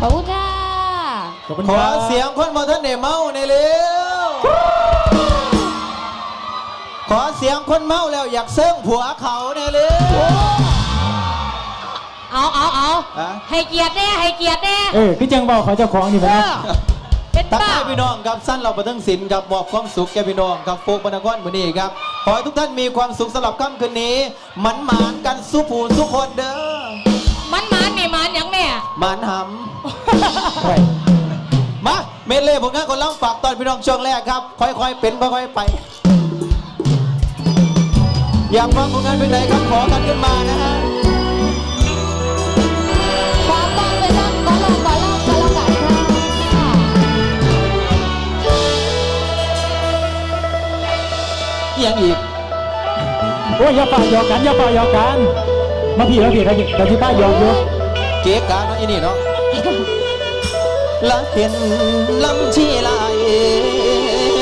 ขอบคุณค่ะขอบคุณขคอรับเสียงคนบ่ท่านเดเมาในอยเร็วขอเสียงคนเมาแล้วอยากเซิ่งผัวเขาในอยเร็ว เอาเอาเอาอะให้เกียรติแน่ให้เกียรติแน่เออคือจังเบาเขาเจ้าของนี่เอมาอเป็นทักบ้าทายพี่น้องครับสั้นเราประทังศิลป์ครับมอบความสุขแก่พี่น้องครับโฟกบรรณกรมือนี้ครับขอให้ทุกท่านมีความสุขสำหรับค่ำคืนนี้หมันหมานกันสู้ผู้สู้คนเด้อ หยังแม่หมันหไว้ำมาเมดเล่ผลงานคนเล่าฝากตอนพี่น้องช่วงแรกครับ ค่อยๆเป็นค่อยๆไป อยากฟังผลงานเป็นไหนครับขอกันขึ้นมานะฮะขอต้อนไปตั้งก่อนลองก่อนลองก่อนลองกันค่ะเอียงอีกโอ้ยอย่าฝ่าหยอกกันอย่าฝ่าหยอกกัน มาพี่มาพี่เขาเขาที่ป้าหยอกอยู่ เจ๊กาเนาะอีนี่เนาะละเห็นลำชีลาย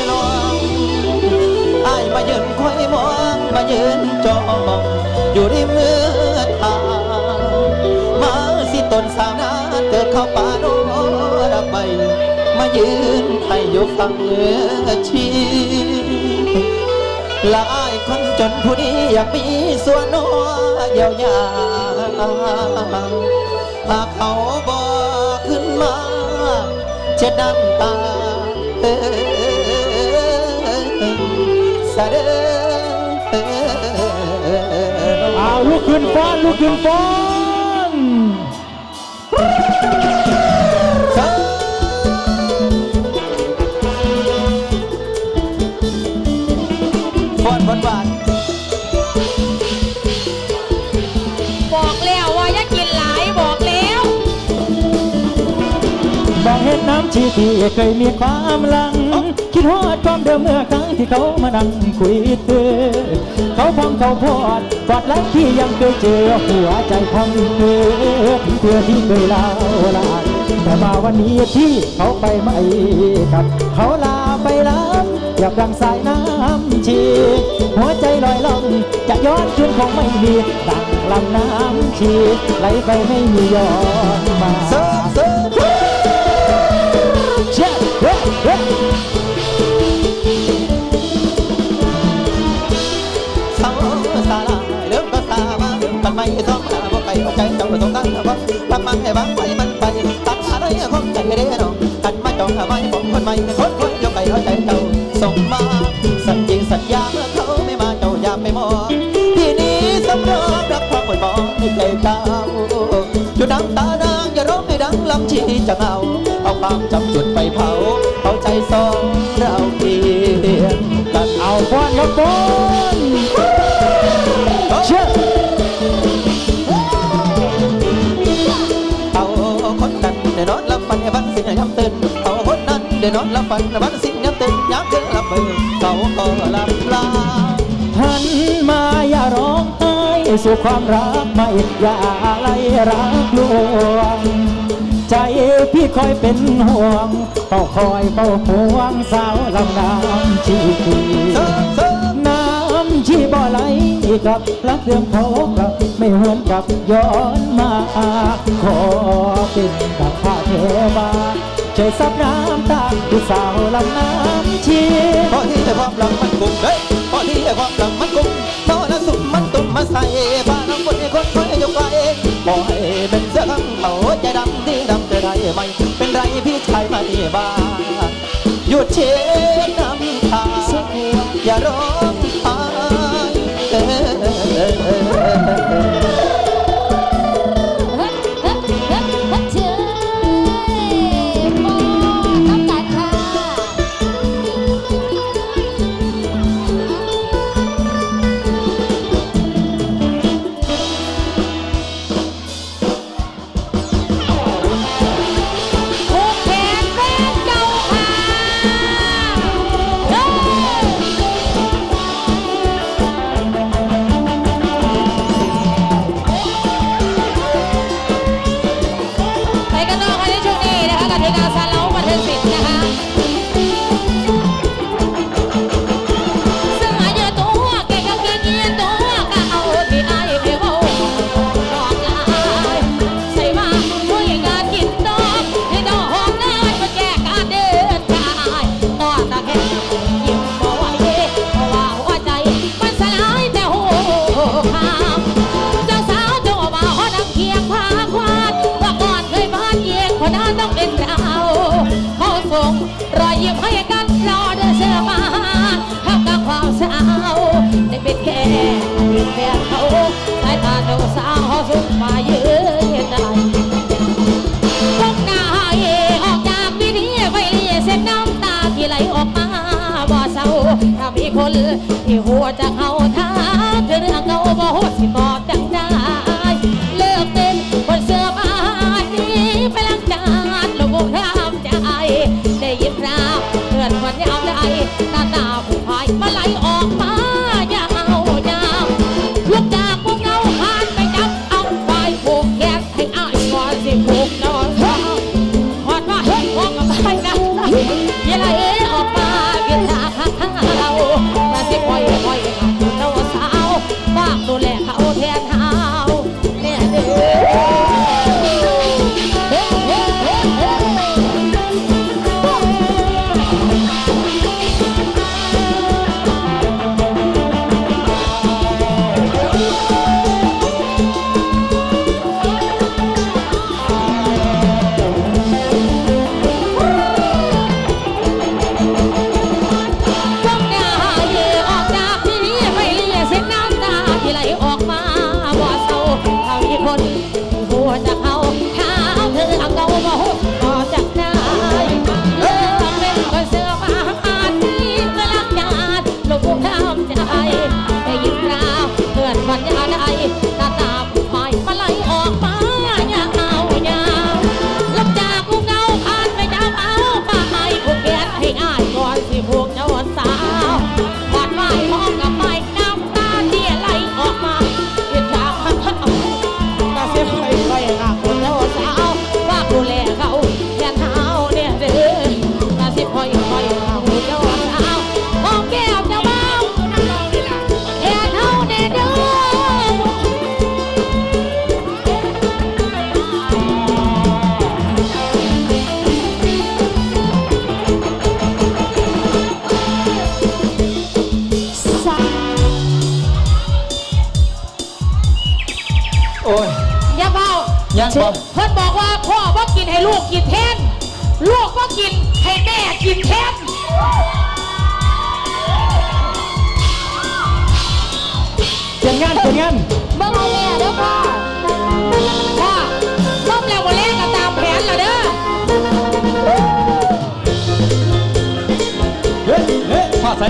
ลองอายมายืนคอยมองมายืนจองอยู่ริมเมือทางมาสิตนสาวนาเกิดเข้าป่าโนรักไปมายืนให้อยู่ฟังเงือชีละอายคนจนผู้นี้อยากมีส่วนน้อยเยียวยา หากเขาบอกขึ้นมาจะดน้ำตาเอ่ยสะเด้อเอาลุกขึ้นฟ้อนลุกขึ้นฟ้อน ห็นน้ำชีที่เคยมีความหลัง คิดฮอดความเดิมเมื่อครั้งที่เขามานั่งคุยเธอเขาพองเขาพอดกอดแล้วที่ยังเคยเจอหัวใจพองเธอถึงเธอที่เคยเล่าลานแต่มาวันนี้ที่เขาไปไม่กลับ เขาลาไปแล้วอยากดังสายน้ำชีหัวใจลอยล่องจะย้อนคืนคงไม่มีดังลำน้ำชีไหลไปไม่มีย้อนมา กันไม่ต้องหาพวกใครเอาใจเจ้าสงตั้งว่าทำมันให้บางไปมันไปตัดอะไรของใจเด้อน้องกันมาจองหาไว้ผมคนใหม่คนคนยกไก่เอาใจเจ้าส่งมาสัญญิงสัญญาเมื่อเขาไม่มาเจ้าอย่าไปมองทีนี้สำรองรับความปวดมองในใจเจ้าจุดน้ำตานางอย่าร้องให้ดังลำชีจะเอาเอาความจำจุดไปเผาเอาใจสองเราเพียงกันเอาฟอนครับฟอน เดี๋ยวนอนหลับฝันวันสิ้นย้ำตื่นย้ำเธอลับเบื่อเขาก็หลับลาหันมาอย่าร้องไห้สู่ความรักไม่อย่าอะไรรักลวง ใจพี่คอยเป็นห่วงเฝ้าคอยเฝ้าห่วงสาวลำน้ำชีเซิร์ฟเซิร์ฟน้ำชีบ่อไหลกับรักเดิมเขากับไม่หวนกลับย้อนมาขอเป็นกับข้าเทวา ใจซับน้ำตาผู้สาวลำน้ำเชียเพราะที่ให้ความหลังมันกุ้งเฮ้ยเพราะที่ให้ความหลังมันกุ้งพอละสุมมันตุ่มมาใส่บ้านน้องคนนี้คนคอยยกไปปล่อยเป็นเสื้อข้างเขาใจดำที่ดำแต่ไรไม่เป็นไรพี่ชายมาที่บ้านหยุดเชี่ย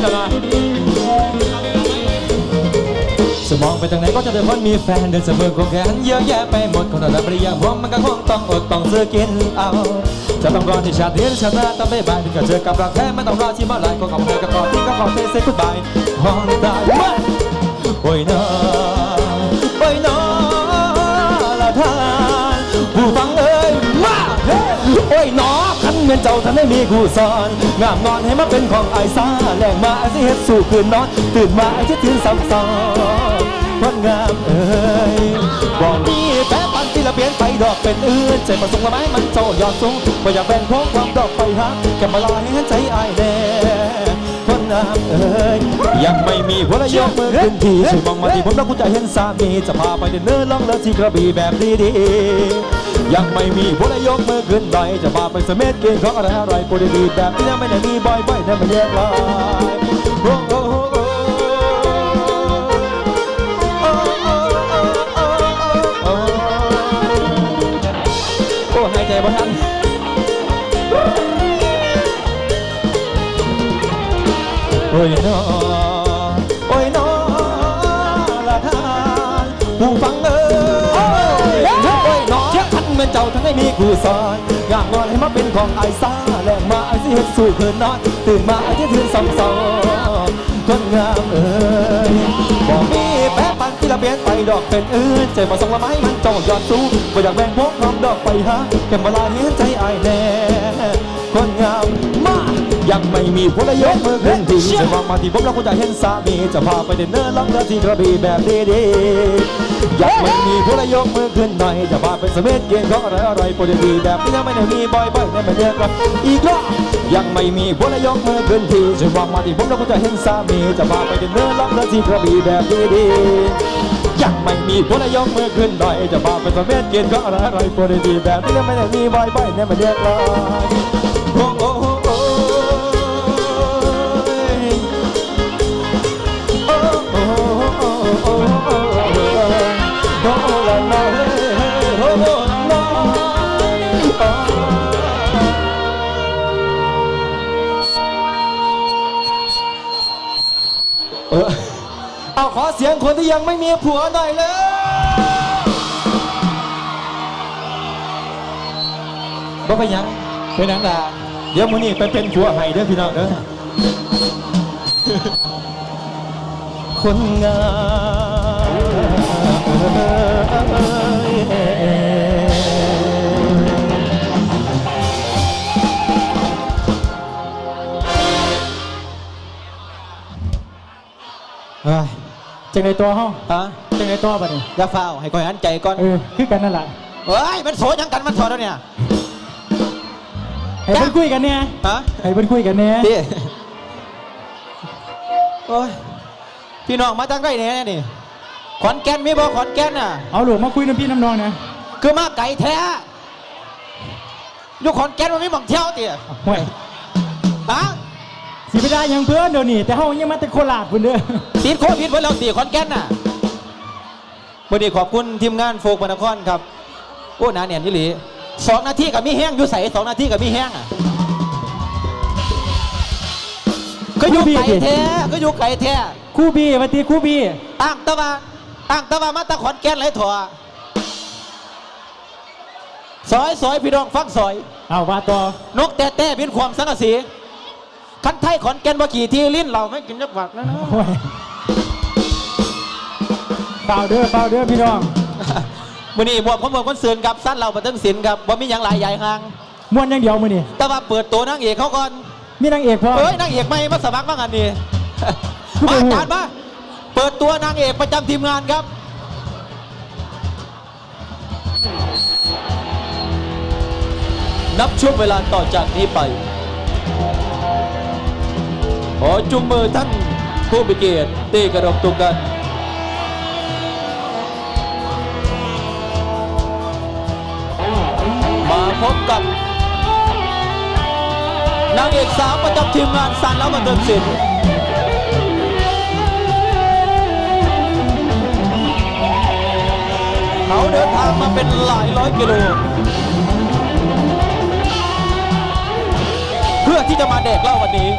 ฮ้ยพาใส่กันมาสมองไปทางไหนก็จะเดินคนมีแฟนเดินเสมอของแขนเยอะแยะไปหมดคนละปริยาผมมันก็คงต้องอดต้องซื้อกินเอา จะต้องรอที่ชาติเดียวชาติหน้าต้องไม่บายถึงจะเจอกับรักแท้ไม่ต้องรอที่เมื่อไรก็กับเธอกับก่อนที่ก็ขอเทเซ็กุดบายฮอนตายมาโอ้ยน้อโอ้ยน้อละทานผู้ฟังเอ้ยมาโอ้ยน้อคัน เหมือนเจ้าท่านไม่มีกูสอนงามนอนให้มาเป็นของไอ้ซาแหลงมาไอ้สิเฮ็ดสู่คืนนอน ตื่นมาไอ้ที่ตื่นซ้ำซ้อนคนงามเอ้ยบอกมีแป๊บปันที่ละเปลี่ยนไปดอกเป็นอื่นใจประสงค์ละไม้มันเจ้ายอดสูงบ่อยากแบ่งพวงความดอกไปฮักแค่มาลาให้หันใจอายแน่ งามเอ้ยยังไม่มีพลยกมือขึ้นทีช่วยมองมาที่ผมแล้วกูจะเห็นสามีจะพาไปเดินเนื้อล่องเลือที่กระบี่แบบดีๆยังไม่มีพลยกมือขึ้นใดจะพาไปเสม็ดเกณฑ์ของอะไรอะไรกูดีๆแบบนี้ไม่ได้มีบ่อยๆนะมันแยกลา โอ้ยน้อโอ้ยน้อละทานผู้ฟังเอ้ยโอ้ยน้อเชื่อทันเหมือนเจ้าทั้งให้มีครูสอนงามนอนให้มาเป็นของไอ้ซาแลงมาไอ้สิเฮ็ดสู่คืนนอนตื่นมาไอ้ที่ตื่นสองสองคนงามเอ้ยบ่มีแปะปันที่ละเบียนไปดอกเป็นอื่นใจมาส่งละไม้มันจ้ายอดสูงบ่อยากแบ่งพวกน้องดอกไปหาแค่เวลาเห็นใจอายแน่คนงาม ยังไม่มีพลยกมือขึ้นทีจะมองมาที่ผมแล้วกูจะเห็นสามีจะพาไปเดินเนินล่องเรือที่กระบี่แบบดีๆยังไม่มีพลยกมือขึ้นหน่อยจะพาไปเสม็ดเย็นของอะไรอะไรโปรดดีแบบนี้ยังไม่ได้มีบ่อยๆในประเทศครับอีกรอบยังไม่มีพลยกมือขึ้นทีจะมองมาที่ผมแล้วกูจะเห็นสามีจะพาไปเดินเนินล่องเรือที่กระบี่แบบดีๆยังไม่มีพลยกมือขึ้นหน่อยจะพาไปเสม็ดเย็นของอะไรอะไรโปรดดีแบบนี้ยังไม่ได้มีบ่อยๆในประเทศครับ ที่ยังไม่มีผัวหน่อยเลยบ่ไปนหยังเป็นหนังดาเดี๋ยวมื้อนี้ไปเป็นผัวให้เด้อพี่น้องเด้อคนงาม จังในตัวเฮาฮะจังในตัวบัดนี้อย่าฟ้าวให้คอยหันใจก่อนเออคือกันนั่นแหละเฮ้ยมันโสยังกันมันถอดแล้วเนี่ย ให้เพิ่นคุยกันเนี่ยฮะให้เพิ่นคุยกันเนี่ยพี่โอ้ยพี่น้องมาตั้งได้เนี่ยนี่ขอนแก่นมีบ่ขอนแก่นน่ะ เอาลูกมาคุยน้ำพี่น้ำน้องนะคือมาไก่แท้อยู่ขอนแก่นมันมีหม่องเที่ยวเตี๋ยห่วยฮะ สิไปได้หยังเพื่อนเดี๋ยวนี้แต่เฮายังมาแต่โคราชพุ่นเด้อติดโควิดไว้แล้วตีขอนแก่นน่ะวันนี้ขอบคุณทีมงานโฟกบรรณครครับ โอ้หนาเนียนยี่หลีสองนาทีกับมีแห้งอยู่ใส่สองนาทีกับมีแห้งอะก็อยู่ไก่แท้ก็อยู่ไก่แท้คู่บี้มาตีคู่บี้ตั้งตะวันตั้งตะวันมาตะขอนแก่นไรถั่วซอยซอยพี่น้องฟังซอย เอาว่าต่อนกแต่แต่บินความสังกะสี คันไทยขอนแก่นบ่ขี่ที่ลิ้นเราไม่กินจักบักนะนะห่วยเปล่าเด้อเปล่าเด้อพี่น้องมื่อนี้บวชผมบวชคนเสือนกับสั้นเราบันเทิงศิลป์ครับว่ามีอย่างหลายใหญ่ห่าง ม่วนอย่างเดียวมื้อนี้แต่ว่าเปิดตัวนางเอกเขาก่อนมีนางเอกพร้อม เอ้ยนางเอกไม่มาสมัครบ้างอันนี้คือมาบ่ฮู้จานมาเปิดตัวนางเอกประจำทีมงานครับ นับช่วงเวลาต่อจากนี้ไป ขอจุงมือท่านผู้มีเกียรติตีกระดกตุกกัน มาพบกับ นางเอกสาวประจำทีมงานสันแล้วบันเทิงศิลป์เขาเดินทางมาเป็นหลายร้อยกิโลเพื่อที่จะมาแดกเล้าวันนี้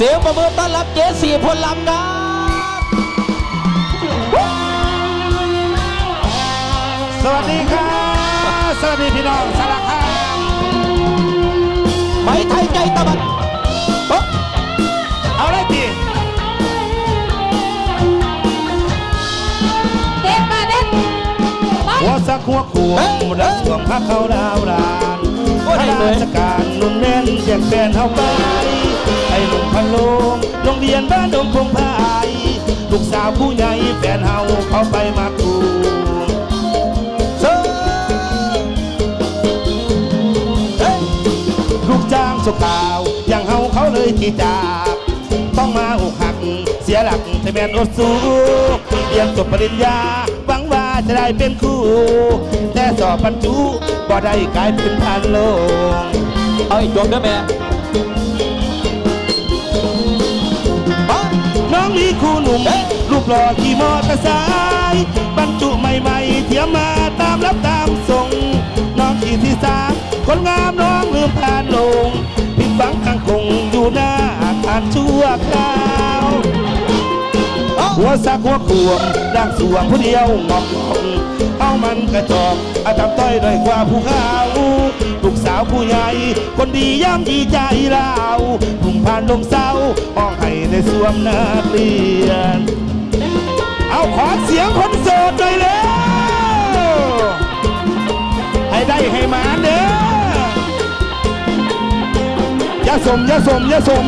เสียงประเมินต้อนรับเจสี่พลลำครับ สวัสดีครับ สวัสดีพี่น้องสารคามไม่ไทยใจตะบันโอ๊ะเอาเลยตีเด็ดมาเด็ดไปหัวสักหัวขวงดังสวงพักเขาดาวรานข้าราชการนุ่มแน่นแยกแฟนเฮาไป ไอ้หนุ่มพันโลงโรงเรียนบ้านดงพงพายลูกสาวผู้ใหญ่แฟนเฮาเขาไปมากูเซิร์เฮ้ยลูกจ้างสุขาวอย่างเฮาเขาเลยที่จากต้องมาอกหัก เสียหลักใช้แมนอดสู้เรียนจบปริญญาหวังว่าจะได้เป็นครูแต่สอบบรรจุบ่ได้กลายเป็นพันโลงเอาอีกจบด้วยแม่ คู่หนุ่ม รูปหล่อขี่มอเตอร์ไซค์บรรจุใหม่ๆเทียมมาตามรับตามส่ง น้องขี่ที่สามคนงามน้องลืมผ่านลงผิดฝังทางคงอยู่หน้าอาคารชั่วคราวหัวสักหัวขวงร่างสวงผู้เดียวงอกงอกเอา มันกระจอกอาทำต้อยด้อยกว่าผู้ข้าวลูกสาวผู้ใหญ่ คนดีย่ำดีใจเลาพุ่งผ่านลงเศร้าห้องให้ในสวมนักเรียน เอาขอเสียงคนโสดหน่อยเลยให้ได้ให้มาเด้ออย่าสมอย่าสมอย่าสม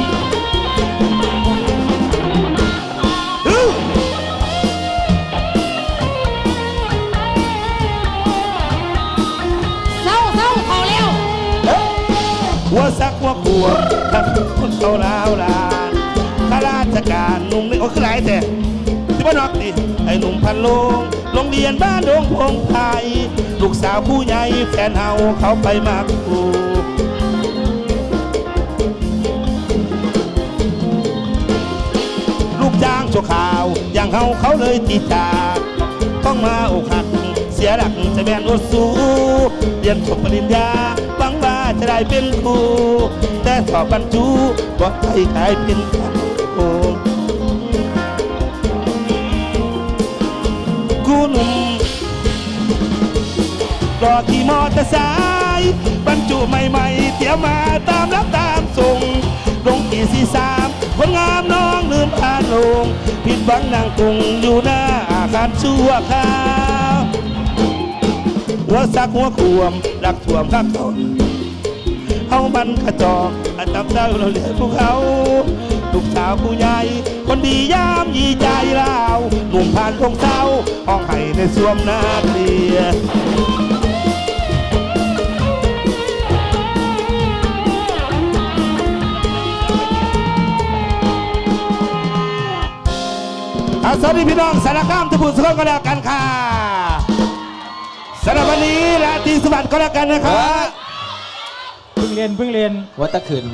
หัวสักหัวขวบทั้งคนเขาลาวลานข้าราชการหนุ่มนี่โอ้คือหลายแต่ที่บ้านนอกนี่ไอ้หนุ่มพันลงโรงเรียนบ้านดงพงไทยลูกสาวผู้ใหญ่แฟนเฮาเขาไปมากกูลูกจ้างชั่วข่าว อย่างเฮาเขาเลยตีจากต้องมาอกหัก เสียหลักจะแมนอดสูเรียนจบปริญญาหวั งว่าจะได้เป็นครูแต่สอบบรรจุก็ให้กลายเป็นขันโกงกูหนุ่มรอขี่มอเตอร์ไซค์บรรจุใหม่ๆเตรียมมาตามรับตามส่งลงกี่สี่สามคนงามน้องลืมผ่านลง ผิดหวังนางกรุงอยู่หน้าอาคารชั่วคราวหัวสักหัวขวมรักถ่วมรักตน เอามันกระจอกอาจับเจ้าเราเรียกพวกเขาลูกสาวผู้ใหญ่คนดียามยีใจเลาหนุ่มผ่านทงเศร้าห้องไห้ในสวมนาเรียอาสวัสดีพี่น้องสารคามทุกผู้สุขก็แล้วกันค่ะสำหรับวันนี้ราตรีสวัสดิ์ก็แล้วกันนะครับ พิ่งเรียนเพิ่งเรียนวัตะขืน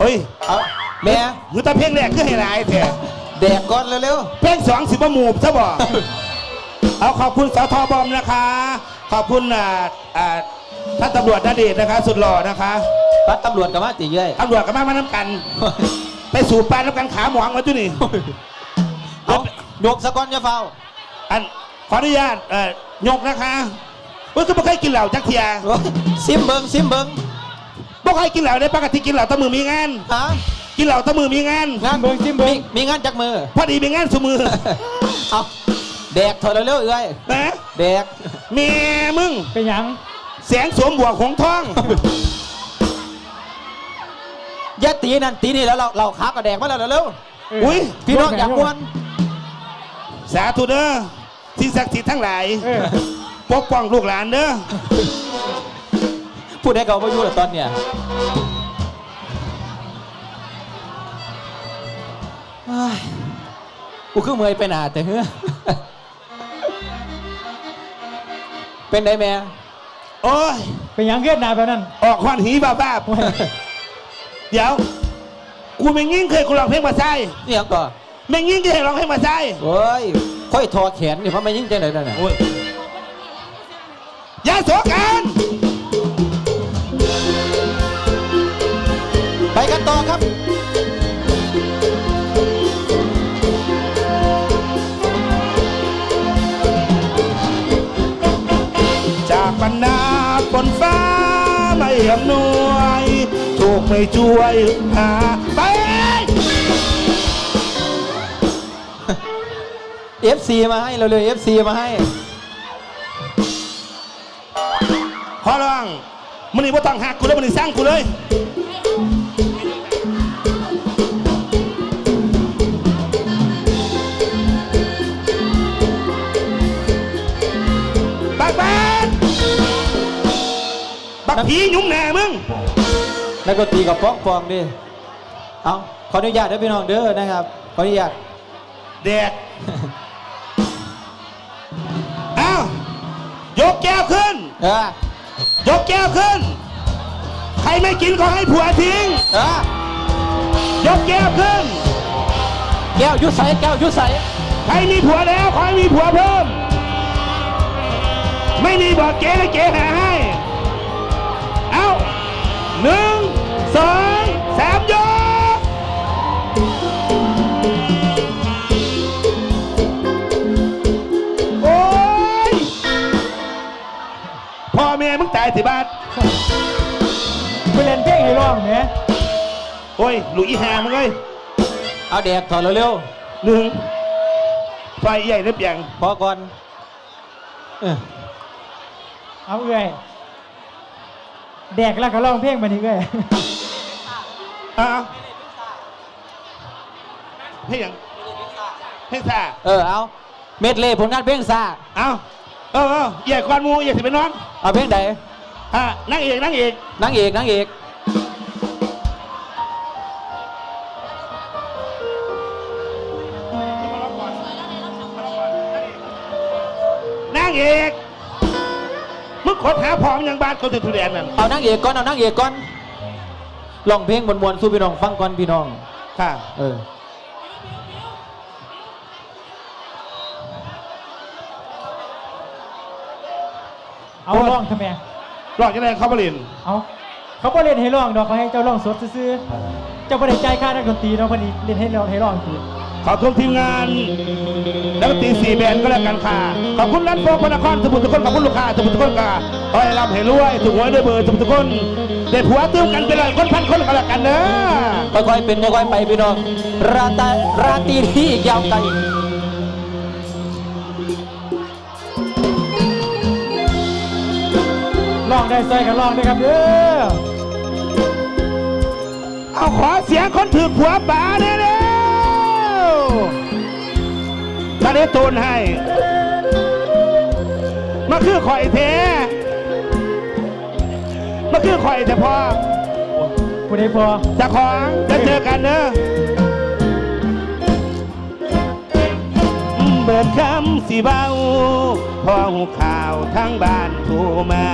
เฮ้ยเอาแม่มือตาเพ่งแรกคือให้หลายแท้แดกก่อนเร็วเพ่งสองสิบประมูบซะบ่ เอาขอบคุณสทบอมนะคะ ขอบคุณอ่าอ่าท่านตำรวจนาเดชน์นะคะ สุดหล่อนะคะๆปัดตำรวจกับมาตีเย้ย ตำรวจกับมามาน้ำกัน ไปสู่ปานน้ำกันขาหมองมาจุนี่ เอายกสะก้อนจะเฝ้า อันขออนุญาตเอ่อยกนะคะเฮ้ยคือไม่เคยกินเหล้าจักเทียโอ้ยซิมเบิงซิมเบิง บ่เคยกินเหล้าในปกติกินเหล้าแตะมือมีงาน ฮะกินเหล้าแตะมือมีงาน งานซิมเบิงซิมเบิงมีงานจักมือ พอดีมีงานสมือ เอาแดกเถอะเร็วๆเอ้ยนะแดกแม่มึง เป็นหยังแสงสวมบวกของท้อง อย่าตีนั่นตีนี่แล้วเราเราขากับแดกมาแล้วเร็วเอุ้ย ๆพี่น้องอยากมวนสาธุเด้อสิ่งศักดิ์สิทธิ์ทั้งหลาย เออปกป้องลูกหลานเด้อ พูดได้เขาไม่อยู่แล้วตอนเนี้ยเฮ้ยกูคือเมอยไปหนาแต่เฮ้อเป็นไดแม่โอ้ยเป็นหยังเกิดหนาแบบนั้น ออกควันหีบ้าบ้าบเดี๋ยว กูไม่ยิ่งเคยกูร้องเพลงมาใส่เนี่ยก่อนไม่ยิ่งเคยร้องเพลงมาใส่โอ้ยค่อยทอแขนนี่เพราะมันยิ่งใจไหนนั่นน่ะโอ้ยอยาโสกัน ไม่ช่วยหาไป FC มาให้เร็วๆ FC มาให้ ขอร้องมันนี่ว่าต้องหักกูแล้วมันนี่สร้างกูเลย บักแบนบักผีหยุ่มแหน่มึง แล้วก็ตีกับฟ้องฟองดิเอาขออนุญาตเด้อพี่น้องเด้อนะครับ ขออนุญาตแดกเอ้ายกแก้วขึ้น เออยกแก้วขึ้น ใครไม่กินก็ให้ผัวทิ้ง เออยกแก้วขึ้น แก้วยุดใสแก้วยุดใสใครมีผัวแล้วขอให้มีผัวเพิ่ม ไม่มีบอกเก๋และเก๋หาให้ เอาหนึ่ง สองสามยกโอ้ยพ่อแม่มึงตายสิบาทไปเล่นเพลงให้ร้องเนี่ยโอ้ยหลุยอีหามึงเอ้ยเอาแดกถอดเร็วหนึ่งไฟใหญ่หรือเปล่าๆพอก่อนเออเอาเอ้ยแดกแล้วก็ร้องเพลงมานี่เอ้ย อ้าวให้ยังให้ซาเออเอาเม็ดเล่ผลงานเพลงซาเอาเออเออใหญ่กว่าหมูใหญ่สิเป็นน้องเอาเพลงใดอะนั่งเอกนั่งเอกนางเอกนางเอกนั่งเอกมึงขอหาพร้อมยังบ้านเขาจะทุเรียนนั่นเอานางเอกก่อนเอานางเอกก่อน ลองเพลงมวนๆสู้พี่น้องฟังก่อนพี่น้อง ค่ะ เออ เอาร้องทำไมหลอกยังไงเขาบรินเอาเขาบ่เล่นให้ร้องดอกเขาให้เจ้าร้องสดซื่อๆเจ้าบ่ได้จ่ายค่านักดนตรีเนาะพอดีเล่นให้ร้องให้ร้องที ขอบคุณทีมงานนักดนตรีสี่แบนด์ก็แล้วกันค่ะ ขอบคุณร้านโฟกพระนครทุกคนทุกคนขอบคุณลูกค้าทุกคนทุกคนค่ะขอให้ร่ำให้รวยถูกหวยด้วยเบอร์ทุกทุกคนได้ผัวตื้มกันเป็นร้อยคนพันคนก็แล้วกันเนอะค่อยๆเป็นค่อยๆไปพี่น้องราตาราตรีที่อีกยาวไกลร้องได้ใส่กันร้องได้ครับเด้อเอาขอเสียงคนถือผัวป๋าเด้อ ถ้าได้ตูนให้มาคือข่อยเทมาคือข่อยแต่พอผู้ใดพอเจะของจะเจอกันเนอะเบิดคำสิเบาพอหูข่าวทั้งบ้านโทรมา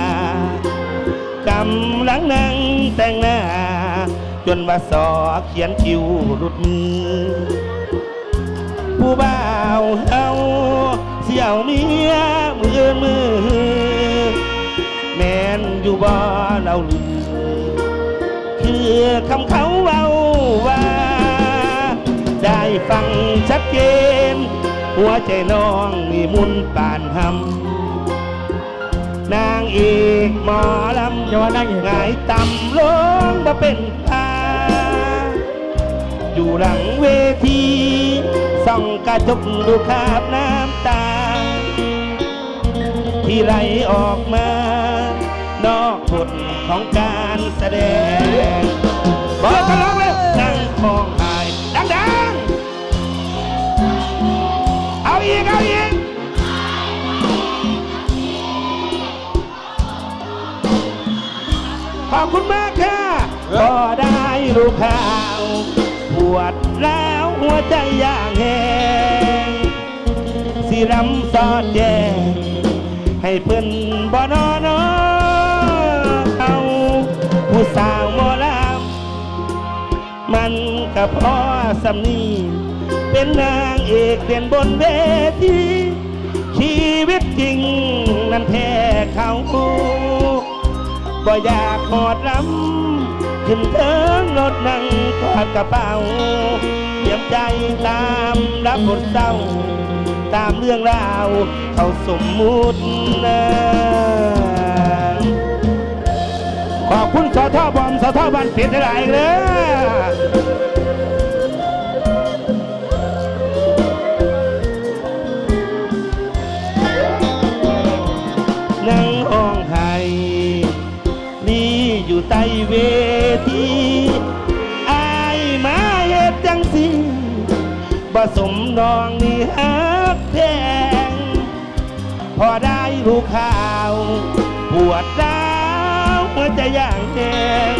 กำลังนั่งแต่งหน้า จนว่าสอเขียนคิวหลุดมือ ผู้บ่าวเฮาเสี่ยวเมียมือมือแม่นอยู่บ่เราลืมคือคำเขาเว้าว่า ได้ฟังชัดเจน หัวใจน้องนี่มุนปานหำนางเอกหมอลำอย่าว่านางเอก หงายต่ำลงมาเป็นตาอยู่หลังเวที ส่องกระจกดูคราบน้ำตา ที่ไหลออกมา นอกบทของการแสดงเพื่อนกันร้องเลยนั่งมองหายดังๆ เอาอีก เอาอีกขอบคุณมากค่ะก็ได้รู้ข่าวปวดแล้ว หัวใจอย่างแหงสิรำสอดแจงให้เพิ่นบ่นอนอเอาผู้สาวหมอลำมันก็พอสำนีเป็นนางเอกเด่นบนเวทีชีวิตจริงนั้นแท้เขาก็อยากหอดรำขึ้นเทิงรถนั่งกอดกระเป๋า ใจตามรับบทเศร้า ตามเรื่องราว เขาสมมุตินะขอบคุณสทบอมสทบันเปลี่ยนหลายเลยนั่งห้องไห้นี่อยู่ใต้เว สมนองนี่ฮักแพง พอได้รู้ข่าว ปวดร้าวหัวใจอย่างแดง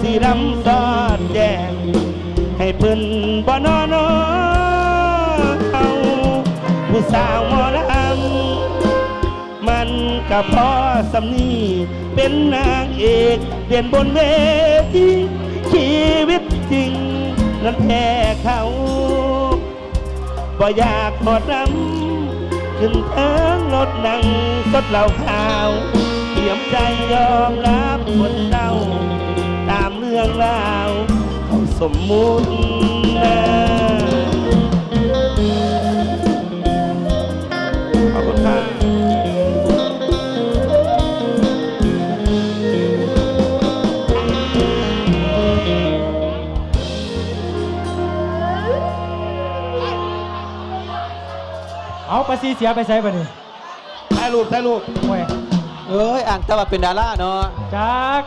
สีรำซอดแดง ให้เพิ่นบ่นอนเอาผู้สาวหมอลำมันกับพ่อสำนีเป็นนางเอกเด่นบนเวทีชีวิตจริง นั้นแพ้เขาบ่อยากหมดน้ำขึ้นเทิงรถนั่งสดเหล่าขาวเตรียมใจยอมรับคนเต้าตามเรื่องราวเขาสมมุตินะ เอาปลาซีเสียไปใส่บ่นี่ถ่ายรูปถ่ายรูปโอ้ยเอ้ยอ่างแต่ว่าเป็นดาราเนาะจัก